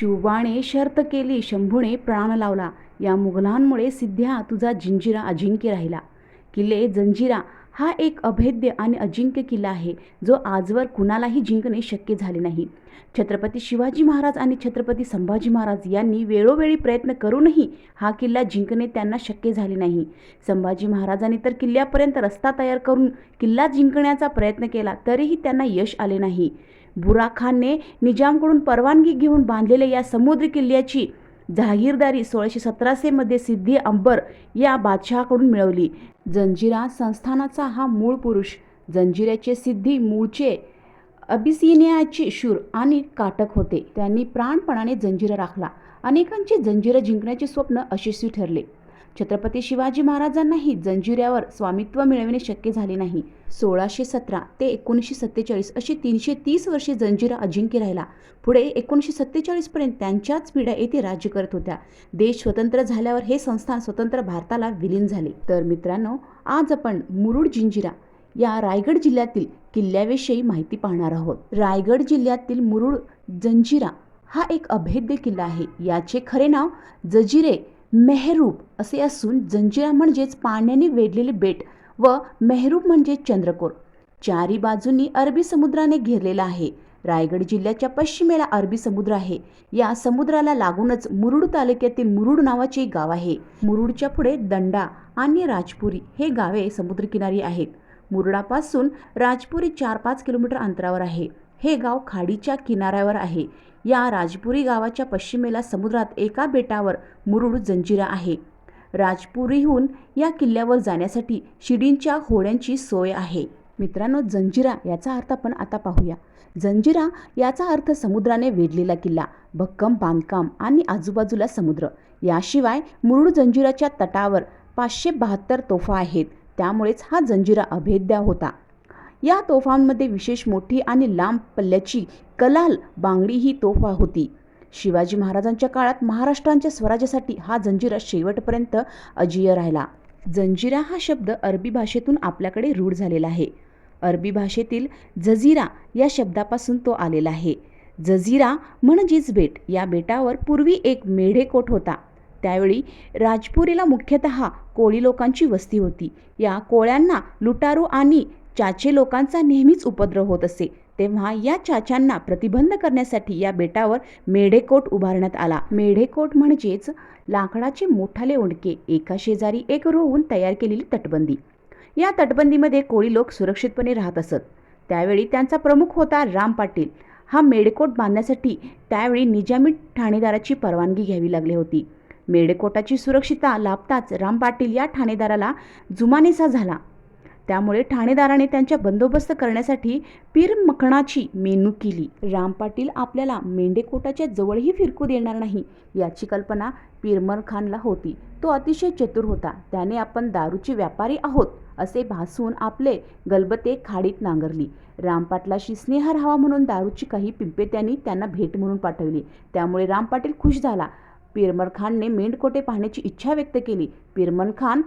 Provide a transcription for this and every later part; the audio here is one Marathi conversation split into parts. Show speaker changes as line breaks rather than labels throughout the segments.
शिवबाने शर्त केली शंभूने प्राण लावला. या मुघलांमुळे सिद्ध्या तुझा जिंजिरा अजिंक्य राहिला. किल्ले जंजिरा हा एक अभेद्य आणि अजिंक्य किल्ला आहे जो आजवर कुणालाही जिंकणे शक्य झाले नाही. छत्रपती शिवाजी महाराज आणि छत्रपती संभाजी महाराज यांनी वेळोवेळी प्रयत्न करूनही हा किल्ला जिंकणे त्यांना शक्य झाले नाही. संभाजी महाराजांनी तर किल्ल्यापर्यंत रस्ता तयार करून किल्ला जिंकण्याचा प्रयत्न केला तरीही त्यांना यश आले नाही. बुरा खानने निजामकडून परवानगी घेऊन बांधलेल्या या समुद्र किल्ल्याची जहागीरदारी सोळाशे सतराशेमध्ये सिद्धी अंबर या बादशहाकडून मिळवली. जंजिरा संस्थानाचा हा मूळ पुरुष जंजिऱ्याचे सिद्धी मूळचे अबिसिनियाचे शूर आणि काटक होते. त्यांनी प्राणपणाने जंजिरा राखला. अनेकांचे जंजिरा जिंकण्याचे स्वप्न यशस्वी ठरले. छत्रपती शिवाजी महाराजांनाही जंजिऱ्यावर स्वामित्व मिळविणे शक्य झाले नाही. सोळाशे सतरा ते एकोणीसशे सत्तेचाळीस अशी तीनशे तीस वर्षे जंजिरा अजिंक्य राहिला. पुढे एकोणीसशे सत्तेचाळीसपर्यंत त्यांच्याच पिढ्या येथे राज्य करत होत्या. देश स्वतंत्र झाल्यावर हे संस्थान स्वतंत्र भारताला विलीन झाले. तर मित्रांनो आज आपण मुरुड जिंजिरा या रायगड जिल्ह्यातील किल्ल्याविषयी माहिती पाहणार आहोत. रायगड जिल्ह्यातील मुरुड जंजिरा हा एक अभेद्य किल्ला आहे. याचे खरे नाव जजिरे मेहरूप असे असून जंजिरा म्हणजेच पाण्याने वेढलेले बेट व मेहरूप म्हणजे चंद्रकोर. चारी बाजूंनी अरबी समुद्राने घेरलेला आहे. रायगड जिल्ह्याच्या पश्चिमेला अरबी समुद्र आहे. या समुद्राला लागूनच मुरुड तालुक्यातील मुरुड नावाचे एक गाव आहे. मुरुडच्या पुढे दंडा आणि राजपुरी हे गावे समुद्रकिनारी आहेत. मुरुडापासून राजपुरी चार पाच किलोमीटर अंतरावर आहे. हे गाव खाडीच्या किनाऱ्यावर आहे. या राजपुरी गावाच्या पश्चिमेला समुद्रात एका बेटावर मुरुड जंजिरा आहे. राजपुरीहून या किल्ल्यावर जाण्यासाठी शिडींच्या होड्यांची सोय आहे. मित्रांनो जंजिरा याचा अर्थ आपण आता पाहूया. जंजिरा याचा अर्थ समुद्राने वेढलेला किल्ला भक्कम बांधकाम आणि आजूबाजूला समुद्र. याशिवाय मुरुड जंजिराच्या तटावर पाचशे बहात्तर तोफा आहेत. त्यामुळेच हा जंजिरा अभेद्य होता. या तोफांमध्ये विशेष मोठी आणि लांब पल्ल्याची कलाल बांगडी ही तोफा होती. शिवाजी महाराजांच्या काळात महाराष्ट्रांच्या स्वराज्यासाठी हा जंजिरा शेवटपर्यंत अजीय राहिला. जंजिरा हा शब्द अरबी भाषेतून आपल्याकडे रूढ झालेला आहे. अरबी भाषेतील जझीरा या शब्दापासून तो आलेला आहे. जझीरा म्हणजेच बेट. या बेटावर पूर्वी एक मेढेकोट होता. त्यावेळी राजपुरीला मुख्यतः कोळी लोकांची वस्ती होती. या कोळ्यांना लुटारू आणि चाचे लोकांचा नेहमीच उपद्रव होत असे तेव्हा या चाच्यांना प्रतिबंध करण्यासाठी या बेटावर मेढेकोट उभारण्यात आला. मेढेकोट म्हणजेच लाकडाचे मोठाले ओंडके एका शेजारी एक रोवून तयार केलेली तटबंदी. या तटबंदीमध्ये कोळी लोक सुरक्षितपणे राहत असत. त्यावेळी त्यांचा प्रमुख होता राम पाटील. हा मेढेकोट बांधण्यासाठी त्यावेळी निजामी ठाणेदाराची परवानगी घ्यावी लागली होती. मेढेकोटाची सुरक्षितता लाभताच राम पाटील या ठाणेदाराला जुमानेसा झाला. त्यामुळे ठाणेदाराने त्यांच्या बंदोबस्त करण्यासाठी पीर मखणाची मेनू केली. राम पाटील आपल्याला मेंढेकोटाच्या जवळही फिरकू देणार नाही याची कल्पना पीरमर खानला होती. तो अतिशय चतुर होता. त्याने आपण दारूचे व्यापारी आहोत असे भासून आपले गलबते खाडीत नांगरली. रामपाटलाशी स्नेह राहावा म्हणून दारूची काही पिंपे त्यांनी त्यांना भेट म्हणून पाठवली. त्यामुळे राम पाटील खुश झाला. पिरमर खानने मेंढकोटे पाहण्याची इच्छा व्यक्त केली. पिरमन खान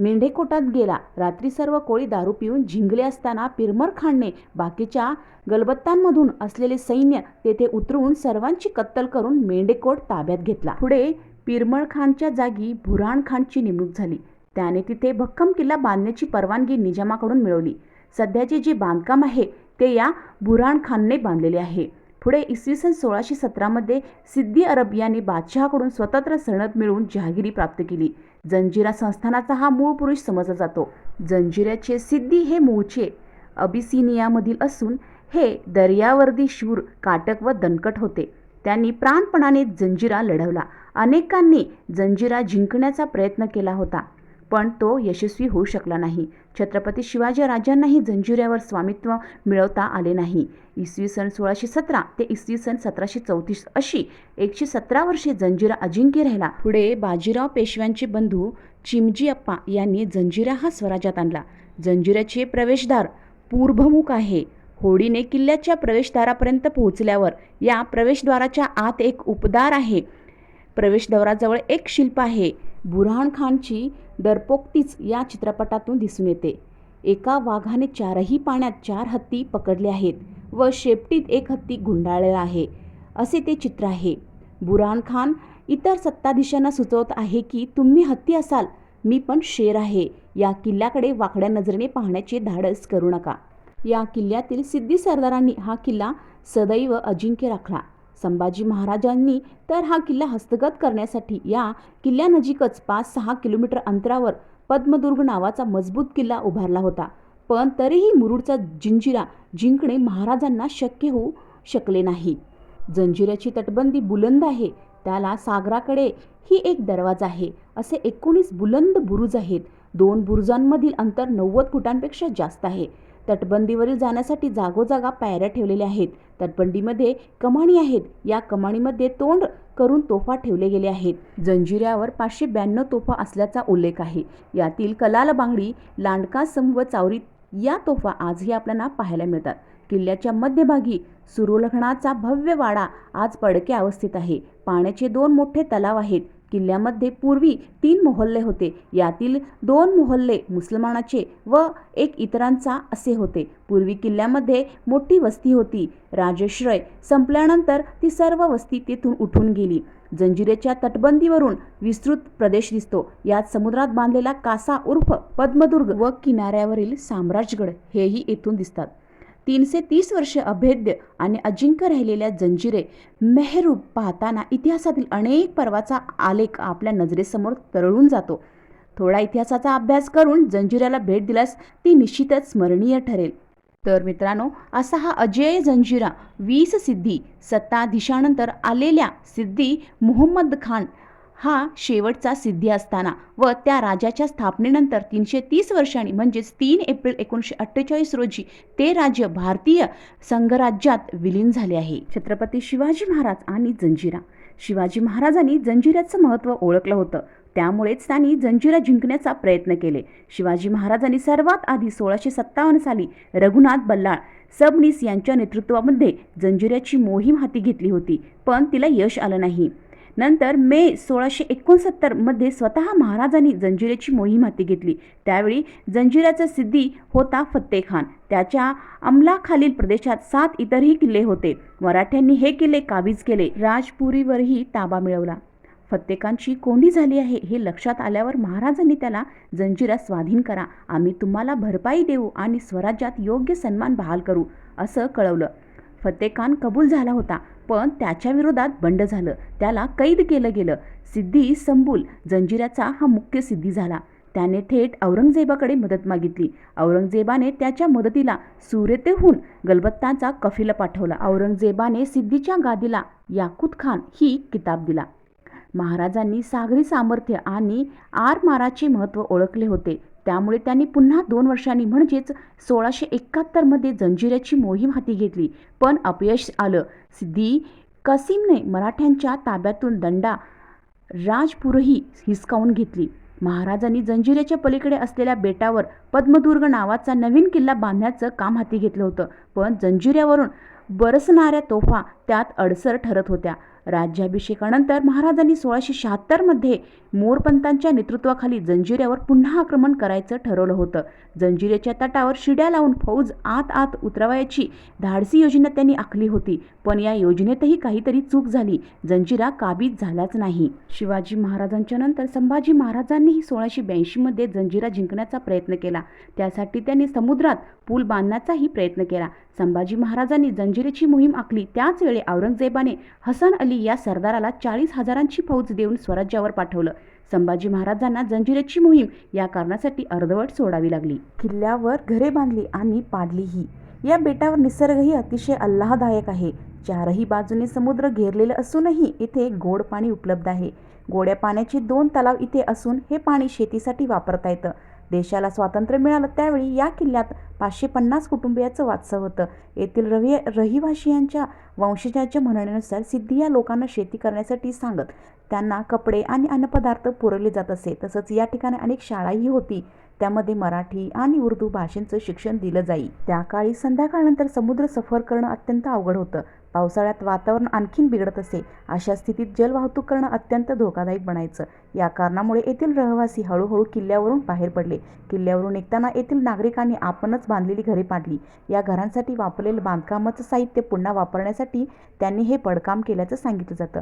मेंढेकोटात गेला. रात्री सर्व कोळी दारू पिऊन झिंगले असताना पिरमर खानने बाकीच्या गलबत्तांमधून असलेले सैन्य तेथे उतरवून सर्वांची कत्तल करून मेंढेकोट ताब्यात घेतला. पुढे पिरमळ खानच्या जागी भुराण खानची नेमणूक झाली. त्याने तिथे भक्कम किल्ला बांधण्याची परवानगी निजामाकडून मिळवली. सध्याचे जे बांधकाम आहे ते या बुराण खानने बांधलेले आहे. पुढे इसवी सन सोळाशे सतरामध्ये सिद्धी अरब यांनी बादशहाकडून स्वतंत्र सनद मिळवून जहागिरी प्राप्त केली. जंजिरा संस्थानाचा हा मूळ पुरुष समजला जातो. जंजिऱ्याचे सिद्धी हे मूळचे अबिसिनियामधील असून हे दर्यावर्दी शूर काटक व दणकट होते. त्यांनी प्राणपणाने जंजिरा लढवला. अनेकांनी जंजिरा जिंकण्याचा प्रयत्न केला होता. पण तो यशस्वी होऊ शकला नाही. छत्रपती शिवाजी राजांनाही जंजिऱ्यावर स्वामित्व मिळवता आले नाही. इसवी सन सोळाशे सतरा ते इसवी सन सतराशे चौतीस अशी एकशे सतरा वर्षे जंजिरा अजिंक्य राहिला. पुढे बाजीराव पेशव्यांचे बंधू चिमजी अप्पा यांनी जंजिरा हा स्वराज्यात आणला. जंजिराचे प्रवेशद्वार पूर्वमुख आहे. होडीने किल्ल्याच्या प्रवेशद्वारापर्यंत पोहोचल्यावर या प्रवेशद्वाराच्या आत एक उपदार आहे. प्रवेशद्वाराजवळ एक शिल्प आहे. बुरहान खानची दरपोक्तीच या चित्रपटातून दिसून येते. एका वाघाने चारही पाण्यात चार हत्ती पकडले आहेत व शेपटीत एक हत्ती गुंडाळलेला आहे. असे ते चित्र आहे. बुरान खान इतर सत्ताधीशांना सुचवत आहे की तुम्ही हत्ती असाल मी पण शेर आहे. या किल्ल्याकडे वाकड्या नजरेने पाहण्याचे धाडस करू नका. या किल्ल्यातील सिद्धी सरदारांनी हा किल्ला सदैव अजिंक्य राखला. संभाजी महाराजांनी तर हा किल्ला हस्तगत करण्यासाठी या किल्ल्यानजीकच पाच सहा किलोमीटर अंतरावर पद्मदुर्ग नावाचा मजबूत किल्ला उभारला होता. पण तरीही मुरुडचा जिंजिरा जिंकणे महाराजांना शक्य होऊ शकले नाही. जंजिऱ्याची तटबंदी बुलंद आहे. त्याला सागराकडे ही एक दरवाजा आहे. असे एकोणीस बुलंद बुरुज आहेत. दोन बुरुजांमधील अंतर नव्वद फुटांपेक्षा जास्त आहे. तटबंदीवरील जाण्यासाठी जागोजागा पायऱ्या ठेवलेल्या आहेत. तटबंदीमध्ये कमाणी आहेत. या कमाणीमध्ये तोंड करून तोफा ठेवले गेले आहेत. जंजिऱ्यावर पाचशे ब्याण्णव तोफा असल्याचा उल्लेख आहे. यातील कलाल बांगडी लांडकासम व चावरी या तोफा आजही आपल्याला पाहायला मिळतात. किल्ल्याच्या मध्यभागी सुरुलखणाचा भव्य वाडा आज पडक्या अवस्थेत आहे. पाण्याचे दोन मोठे तलाव आहेत. किल्ल्यामध्ये पूर्वी तीन मोहल्ले होते. यातील दोन मोहल्ले मुसलमानाचे व एक इतरांचा असे होते. पूर्वी किल्ल्यामध्ये मोठी वस्ती होती. राजश्रय संपल्यानंतर ती सर्व वस्ती तेथून उठून गेली. जंजिरेच्या तटबंदीवरून विस्तृत प्रदेश दिसतो. यात समुद्रात बांधलेला कासा उर्फ पद्मदुर्ग व किनाऱ्यावरील साम्राजगड हेही येथून दिसतात. तीनशे तीस वर्ष अभेद्य आणि अजिंक्य राहिलेल्या जंजिरे मेहरूप पाहताना इतिहासातील अनेक पर्वाचा आलेख आपल्या नजरेसमोर तरळून जातो. थोडा इतिहासाचा अभ्यास करून जंजिऱ्याला भेट दिल्यास ती निश्चितच स्मरणीय ठरेल. तर मित्रांनो असा हा अजय जंजिरा वीस सिद्धी सत्ताधीशानंतर आलेल्या सिद्धी मोहम्मद खान हा शेवटचा सिद्धी असताना व त्या राजाच्या स्थापनेनंतर तीनशे तीस वर्षांनी म्हणजेच तीन एप्रिल एकोणीसशे अठ्ठेचाळीस रोजी ते राज्य भारतीय संघराज्यात विलीन झाले आहे. छत्रपती शिवाजी महाराज आणि जंजिरा. शिवाजी महाराजांनी जंजिऱ्याचं महत्त्व ओळखलं होतं. त्यामुळेच त्यांनी जंजिरा जिंकण्याचा प्रयत्न केले. शिवाजी महाराजांनी सर्वात आधी सोळाशे सत्तावन्न साली रघुनाथ बल्लाळ सबनीस यांच्या नेतृत्वामध्ये जंजिऱ्याची मोहीम हाती घेतली होती पण तिला यश आलं नाही. नंतर मे सोळाशे एकोणसत्तरमध्ये स्वतः महाराजांनी जंजिऱ्याची मोहीम हाती घेतली. त्यावेळी जंजिऱ्याचा सिद्धी होता फत्ते खान. त्याच्या अंमलाखालील प्रदेशात सात इतरही किल्ले होते. मराठ्यांनी हे किल्ले काबीज केले. राजपुरीवरही ताबा मिळवला. फत्तेखानची कोंडी झाली आहे हे लक्षात आल्यावर महाराजांनी त्याला जंजिरा स्वाधीन करा. आम्ही तुम्हाला भरपाई देऊ आणि स्वराज्यात योग्य सन्मान बहाल करू असं कळवलं. फतेखान कबूल झाला होता पण त्याच्या विरोधात बंड झालं. त्याला कैद केलं गेलं. सिद्धी संबूल जंजिराचा हा मुख्य सिद्धी झाला. त्याने थेट औरंगजेबाकडे मदत मागितली. औरंगजेबाने त्याच्या मदतीला सुरेतेहून गलबत्ताचा कफिला पाठवला. औरंगजेबाने सिद्धीच्या गादीला याकूत खान ही किताब दिला. महाराजांनी सागरी सामर्थ्य आणि आरमाराचे महत्त्व ओळखले होते. त्यामुळे त्यांनी पुन्हा दोन वर्षांनी म्हणजेच सोळाशे एकाहत्तरमध्ये जंजिऱ्याची मोहीम हाती घेतली. पण अपयश आलं. सिद्धी कसीमने मराठ्यांच्या ताब्यातून दंडा राजपुरही हिसकावून घेतली. महाराजांनी जंजिऱ्याच्या पलीकडे असलेल्या बेटावर पद्मदुर्ग नावाचा नवीन किल्ला बांधण्याचं काम हाती घेतलं होतं. पण जंजिऱ्यावरून बरसणाऱ्या तोफा त्यात अडसर ठरत होत्या. राज्याभिषेकानंतर महाराजांनी सोळाशे शहात्तरमध्ये मोरपंतांच्या नेतृत्वाखाली जंजिऱ्यावर पुन्हा आक्रमण करायचं ठरवलं होतं. जंजिऱ्याच्या तटावर शिड्या लावून फौज आत आत उतरवायची धाडसी योजना त्यांनी आखली होती. पण या योजनेतही काहीतरी चूक झाली. जंजिरा काबीज झालाच नाही. शिवाजी महाराजांच्या नंतर संभाजी महाराजांनीही सोळाशे ब्याऐंशीमध्ये जंजिरा जिंकण्याचा प्रयत्न केला. त्यासाठी त्यांनी समुद्रात पूल बांधण्याचाही प्रयत्न केला. संभाजी महाराजांनी जंजिरेची मोहीम आखली. त्याच वेळी औरंगजेबाने हसन अली या सरदाराला चाळीस हजारांची फौज देऊन स्वराज्यावर पाठवलं. संभाजी महाराजांना जंजिरेची मोहीम या कारणासाठी अर्धवट सोडावी लागली. किल्ल्यावर घरे बांधली आणि पाडलीही या बेटावर निसर्गही अतिशय आल्हादायक आहे. चारही बाजूने समुद्र घेरलेलं असूनही इथे गोड पाणी उपलब्ध आहे. गोड्या पाण्याचे दोन तलाव इथे असून हे पाणी शेतीसाठी वापरता येतं. देशाला स्वातंत्र्य मिळालं त्यावेळी या किल्ल्यात पाचशे पन्नास कुटुंबियाचं वास्तव होतं. येथील रवी रहिवाशियांच्या वंशजाच्या म्हणण्यानुसार सिद्धी या लोकांना शेती करण्यासाठी सांगत त्यांना कपडे आणि अन्नपदार्थ पुरवले जात असे. तसंच या ठिकाणी अनेक शाळाही होती. त्यामध्ये मराठी आणि उर्दू भाषेचं शिक्षण दिलं जाई. त्या काळी संध्याकाळनंतर समुद्र सफर करणं अत्यंत अवघड होतं. पावसाळ्यात वातावरण आणखीन बिघडत असे अशा स्थितीत जलवाहतूक करणं अत्यंत धोकादायक बनायचं. या कारणामुळे येथील रहिवासी हळूहळू किल्ल्यावरून बाहेर पडले. किल्ल्यावरून निघताना येथील नागरिकांनी आपणच बांधलेली घरे पाडली. या घरांसाठी वापरलेलं बांधकामाचं साहित्य पुन्हा वापरण्यासाठी त्यांनी हे पडकाम केल्याचं सांगितलं जातं.